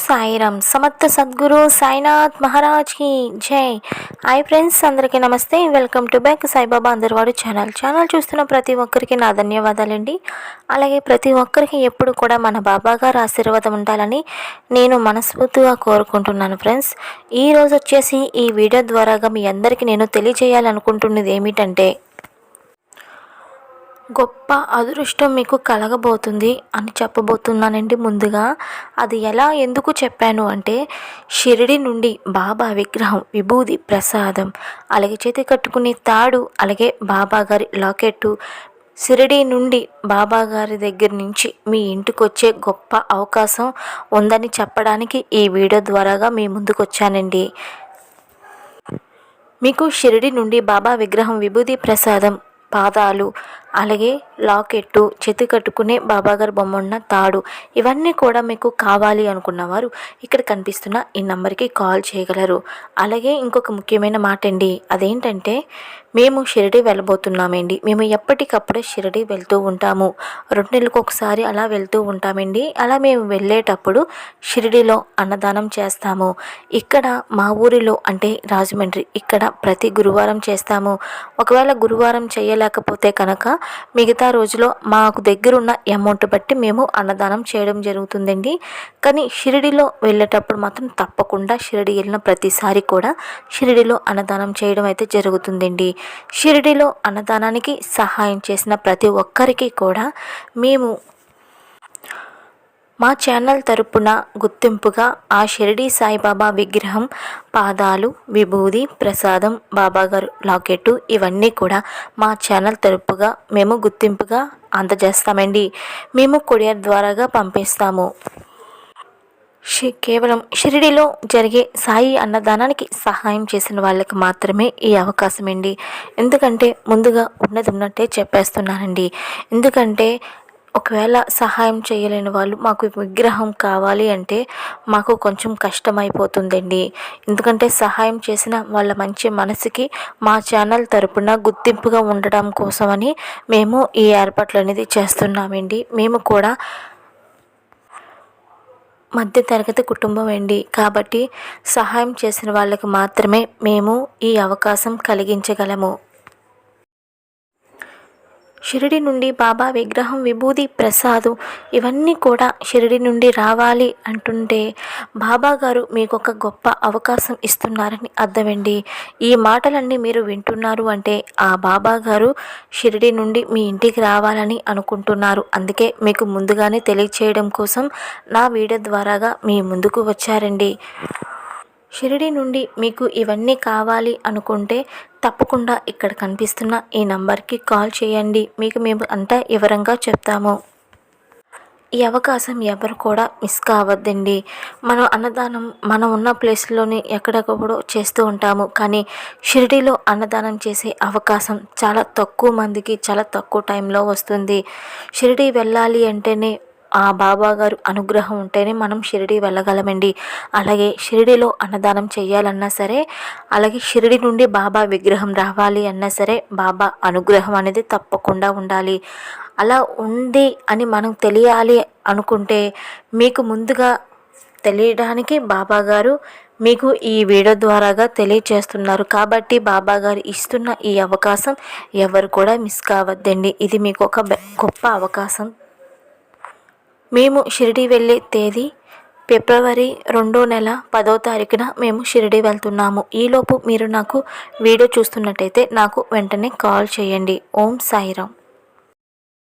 సాయిరామ్. సమర్థ సద్గురు సాయినాథ్ మహారాజ్కి జై. హాయ్ ఫ్రెండ్స్ అందరికీ నమస్తే. వెల్కమ్ టు బ్యాక్ సాయిబాబా అందరివాడు ఛానల్. ఛానల్ చూస్తున్న ప్రతి ఒక్కరికి నా ధన్యవాదాలండి. అలాగే ప్రతి ఒక్కరికి ఎప్పుడు కూడా మన బాబా గారు ఆశీర్వాదం ఉండాలని నేను మనస్ఫూర్తిగా కోరుకుంటున్నాను ఫ్రెండ్స్. ఈరోజు వచ్చేసి ఈ వీడియో ద్వారాగా మీ అందరికీ నేను తెలియజేయాలనుకుంటున్నది ఏమిటంటే గొప్ప అదృష్టం మీకు కలగబోతుంది అని చెప్పబోతున్నానండి ముందుగా. అది ఎలా ఎందుకు చెప్పాను అంటే షిరిడి నుండి బాబా విగ్రహం విభూది ప్రసాదం అలాగే చేతి కట్టుకునే తాడు అలాగే బాబా గారి లాకెట్టు షిరిడి నుండి బాబా గారి దగ్గర నుంచి మీ ఇంటికి వచ్చే గొప్ప అవకాశం ఉందని చెప్పడానికి ఈ వీడియో ద్వారాగా మీ ముందుకు వచ్చానండి మీకు షిరిడి నుండి బాబా విగ్రహం విభూది ప్రసాదం పాదాలు అలాగే లాకెట్టు చేతి కట్టుకునే బాబాగారు బొమ్మ ఉన్న తాడు ఇవన్నీ కూడా మీకు కావాలి అనుకున్నవారు ఇక్కడ కనిపిస్తున్న ఈ నెంబర్కి కాల్ చేయగలరు. అలాగే ఇంకొక ముఖ్యమైన మాట అండి అదేంటంటే మేము షిరిడి వెళ్ళబోతున్నామండి. మేము ఎప్పటికప్పుడే షిరిడి వెళ్తూ ఉంటాము. రెండు నెలలకు ఒకసారి అలా వెళ్తూ ఉంటామండి. అలా మేము వెళ్ళేటప్పుడు షిరిడిలో అన్నదానం చేస్తాము. ఇక్కడ మా ఊరిలో అంటే రాజమండ్రి ఇక్కడ ప్రతి గురువారం చేస్తాము. ఒకవేళ గురువారం చేయలేకపోతే కనుక మిగతా రోజులో మాకు దగ్గరున్న అమౌంట్ బట్టి మేము అన్నదానం చేయడం జరుగుతుందండి. కానీ షిరిడిలో వెళ్ళేటప్పుడు మాత్రం తప్పకుండా షిరిడి వెళ్ళిన ప్రతిసారి కూడా షిరిడిలో అన్నదానం చేయడం అయితే జరుగుతుందండి. షిరిడిలో అన్నదానానికి సహాయం చేసిన ప్రతి ఒక్కరికి కూడా మేము మా ఛానల్ తరపున గుర్తింపుగా ఆ షిరిడి సాయిబాబా విగ్రహం పాదాలు విభూది ప్రసాదం బాబాగారు లాకెట్టు ఇవన్నీ కూడా మా ఛానల్ తరపుగా మేము గుర్తింపుగా అందజేస్తామండి. మేము కొరియర్ ద్వారాగా పంపిస్తాము. షి కేవలం షిరిడిలో జరిగే సాయి అన్నదానానికి సహాయం చేసిన వాళ్ళకి మాత్రమే ఈ అవకాశం అండి ఎందుకంటే ముందుగా ఉన్నది ఉన్నట్టే చెప్పేస్తున్నానండి. ఎందుకంటే ఒకవేళ సహాయం చేయలేని వాళ్ళు మాకు విగ్రహం కావాలి అంటే మాకు కొంచెం కష్టమైపోతుందండి. ఎందుకంటే సహాయం చేసిన వాళ్ళ మంచి మనసుకి మా ఛానల్ తరపున గుర్తింపుగా ఉండడం కోసమని మేము ఈ ఏర్పాట్లు అనేది చేస్తున్నామండి. మేము కూడా మధ్య తరగతి కుటుంబం అండి. కాబట్టి సహాయం చేసిన వాళ్ళకి మాత్రమే మేము ఈ అవకాశం కలిగించగలము. షిరిడి నుండి బాబా విగ్రహం విభూది ప్రసాదు ఇవన్నీ కూడా షిరిడి నుండి రావాలి అంటుంటే బాబా గారు మీకు ఒక గొప్ప అవకాశం ఇస్తున్నారని అర్థమండి. ఈ మాటలన్నీ మీరు వింటున్నారు అంటే ఆ బాబా గారు షిరిడి నుండి మీ ఇంటికి రావాలని అనుకుంటున్నారు. అందుకే మీకు ముందుగానే తెలియచేయడం కోసం నా వీడియో ద్వారాగా మీ ముందుకు వచ్చారండి. షిరిడి నుండి మీకు ఇవన్నీ కావాలి అనుకుంటే తప్పకుండా ఇక్కడ కనిపిస్తున్న ఈ నంబర్కి కాల్ చేయండి. మీకు మేము అంతా వివరంగా చెప్తాము. ఈ అవకాశం ఎవరు కూడా మిస్ కావద్దండి. మనం అన్నదానం మనం ఉన్న ప్లేస్లోని ఎక్కడెక్కడో చేస్తూ ఉంటాము. కానీ షిరిడీలో అన్నదానం చేసే అవకాశం చాలా తక్కువ మందికి చాలా తక్కువ టైంలో వస్తుంది. షిరిడీ వెళ్ళాలి అంటేనే ఆ బాబా గారు అనుగ్రహం ఉంటేనే మనం షిరిడి వెళ్ళగలమండి. అలాగే షిరిడిలో అన్నదానం చేయాలన్నా సరే అలాగే షిరిడి నుండి బాబా విగ్రహం రావాలి అన్నా సరే బాబా అనుగ్రహం అనేది తప్పకుండా ఉండాలి. అలా ఉంది అని మనం తెలియాలి అనుకుంటే మీకు ముందుగా తెలియడానికి బాబా గారు మీకు ఈ వీడియో ద్వారాగా తెలియచేస్తున్నారు. కాబట్టి బాబా గారు ఇస్తున్న ఈ అవకాశం ఎవరు కూడా మిస్ కావద్దండి. ఇది మీకు ఒక గొప్ప అవకాశం. మేము షిరిడి వెళ్ళే తేదీ ఫిబ్రవరి రెండో నెల పదో తారీఖున మేము షిరిడి వెళ్తున్నాము. ఈలోపు మీరు నాకు వీడియో చూస్తున్నట్టయితే నాకు వెంటనే కాల్ చేయండి. ఓం సాయిరామ్.